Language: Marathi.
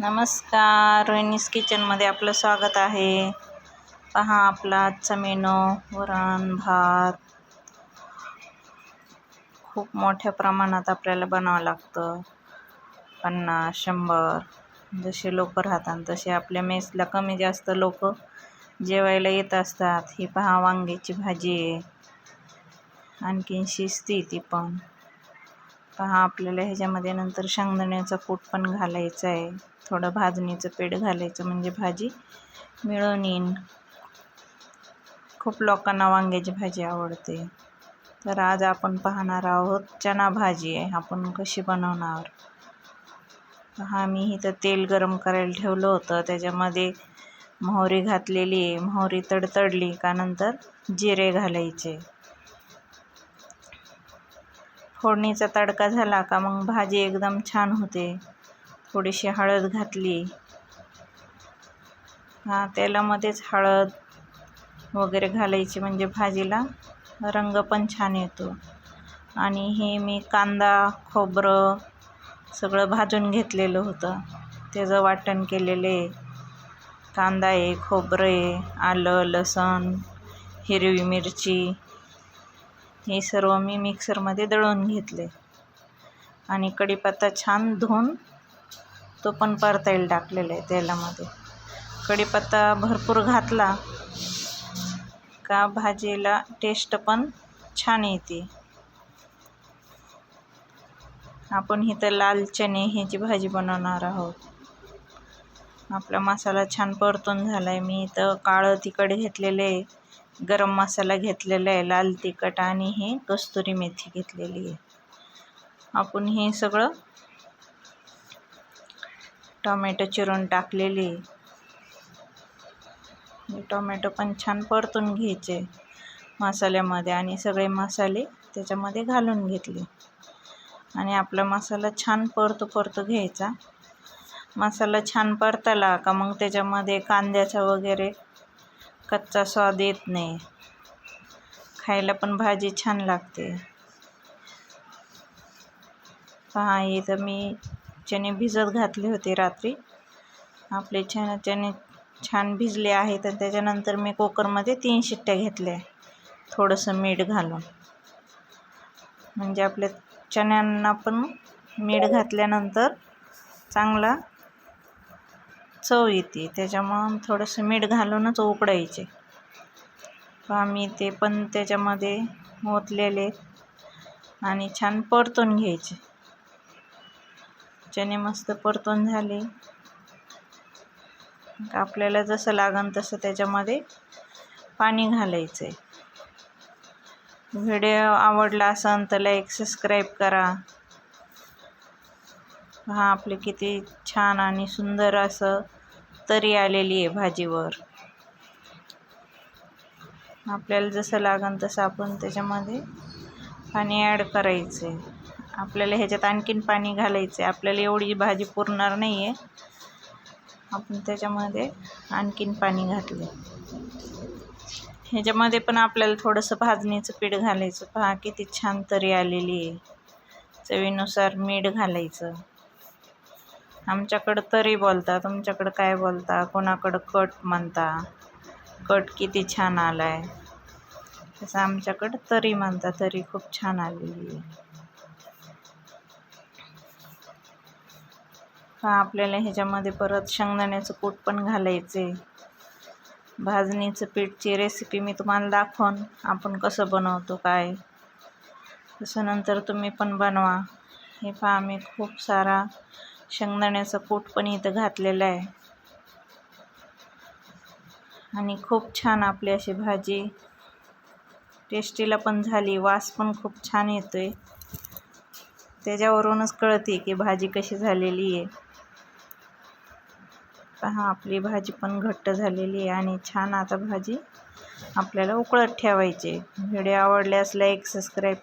नमस्कार रोहिणीस किचनमध्ये आपलं स्वागत आहे. पहा आपला आजचा मेनू वरण भात. खूप मोठ्या प्रमाणात आपल्याला बनावं लागतं. पन्नास शंभर. जसे लोक राहतात तसे आपल्या मेसला कमी जास्त लोक जेवायला येत असतात. ही पहा वांग्याची भाजी आहे. आणखीन शिजती ती पण. पहा आपल्याला ह्याच्यामध्ये नंतर शेंगदाण्याचा कूट पण घालायचा आहे. थोडं भाजणीचं पीठ घालायचं म्हणजे भाजी मिळून येईन. खूप लोकांना वांग्याची भाजी आवडते. तर आज आपण पाहणार आहोत चना भाजी आहे आपण कशी बनवणार? पहा मी इथं तेल गरम करायला ठेवलं होतं. त्याच्यामध्ये मोहरी घातलेली आहे. मोहरी तडतडली का नंतर जिरे घालायचे. फोडणीचा तडका झाला का मग भाजी एकदम छान होते. थोडीशी हळद घातली. हां तेलामध्येच हळद वगैरे घालायची म्हणजे भाजीला रंग पण छान येतो. आणि हे मी कांदा खोबरं सगळं भाजून घेतलेलं होतं. त्याचं वाटण केलेले. कांदा आहे खोबरं आहे आलं लसण हिरवी मिरची हे सर्व मी मिक्सरमध्ये दळून घेतले. आणि कढीपत्ता छान धुवून तो पण परतायला टाकलेला आहे तेलामध्ये. कढीपत्ता भरपूर घातला का भाजीला टेस्ट पण छान येते. आपण इथं लाल चणे ह्याची भाजी बनवणार आहोत. आपला मसाला छान परतून झाला आहे मी इथं काळं तिखट घेतलेलं आहे. गरम मसाला घेतलेला आहे लाल तिखट आणि हे कस्तुरी मेथी घेतलेली आहे. आपण हे सगळं टोमॅटो चिरून टाकलेली टोमॅटो पण छान परतून घ्यायचे मसाल्यामध्ये आणि सगळे मसाले त्याच्यामध्ये घालून घेतले. आणि आपला मसाला छान परतो परतो घ्यायचा. मसाला छान परतला का मग त्याच्यामध्ये कांद्याचा वगैरे कच्चा स्वाद येत नाही. खायला पण भाजी छान लागते. पहा इथं मी चणे भिजत घातले होते रात्री. आपले छान चणे छान भिजले आहेत तर त्याच्यानंतर मी कुकरमध्ये तीन शिट्ट्या घेतल्या. थोडंसं मीठ घालून. म्हणजे आपल्या चण्यांना पण मीठ घातल्यानंतर चांगला चव येते. त्याच्यामुळं थोडंसं मीठ घालूनच उकडायचे. आम्ही ते पण त्याच्यामध्ये ओतलेले आणि छान परतून घ्यायचे. चणे मस्त परतून झाले. आपल्याला जसं लागन तसं त्याच्यामध्ये पाणी घालायचं आहे व्हिडिओ आवडला असेल तर लाईक सबस्क्राईब करा. हा आपले किती छान आणि सुंदर असं तरी आलेली आहे भाजीवर. आपल्याला जसं लागन तसं आपण त्याच्यामध्ये पाणी ॲड करायचं आहे आपल्याला ह्याच्यात आणखीन पाणी घालायचं आहे आपल्याला एवढी भाजी पुरणार नाही आहे आपण त्याच्यामध्ये आणखीन पाणी घातले ह्याच्यामध्ये पण आपल्याला थोडंसं भाजणीचं पीठ घालायचं. पहा किती छान तरी आलेली आहे. चवीनुसार मीठ घालायचं. आमच्याकडं तरी बोलता तुमच्याकडं काय बोलता कोणाकडं कट म्हणता. कट किती छान आला आहे तसं आमच्याकडं तरी म्हणता तरी खूप छान आलेली आहे. हा आपल्याला ह्याच्यामध्ये परत शेंगदाण्याचं कूट पण घालायचे भाजणीचं पीठची रेसिपी मी तुम्हाला दाखवून आपण कसं बनवतो काय. तसं नंतर तुम्ही पण बनवा. हे पहा मी खूप सारा शेंगदाण्याचं कूट पण इथं घातलेलं आहे. आणि खूप छान आपली अशी भाजी. टेस्टीला पण झाली वास पण खूप छान येतो आहे त्याच्यावरूनच कळते की भाजी कशी झालेली आहे. पहा आपली भाजी पण घट्ट झालेली आहे आणि छान आता भाजी आपल्याला उकळत ठेवायची व्हिडिओ आवडल्यास लाईक सबस्क्राईब